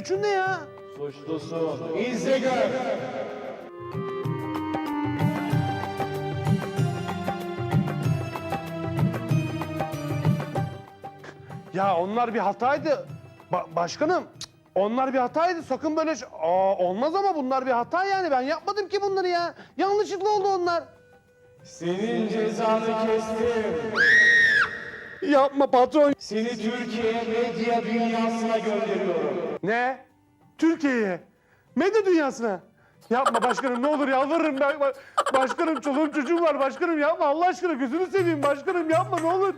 suçun ne ya? Suçlusun. İzle. Ya onlar bir hataydı. Ba- başkanım onlar bir hataydı. Sakın böyle. Aa, olmaz ama bunlar bir hata yani. Ben yapmadım ki bunları ya. Yanlışlıkla oldu onlar. Senin cezanı kestim. Yapma patron. Seni Türkiye medya dünyasına gönderiyorum. Ne? Türkiye'ye. Medya dünyasına. Yapma başkanım ne olur yalvarırım ben. Başkanım çoluğum çocuğum var başkanım yapma Allah aşkına gözünü seveyim başkanım yapma ne olur.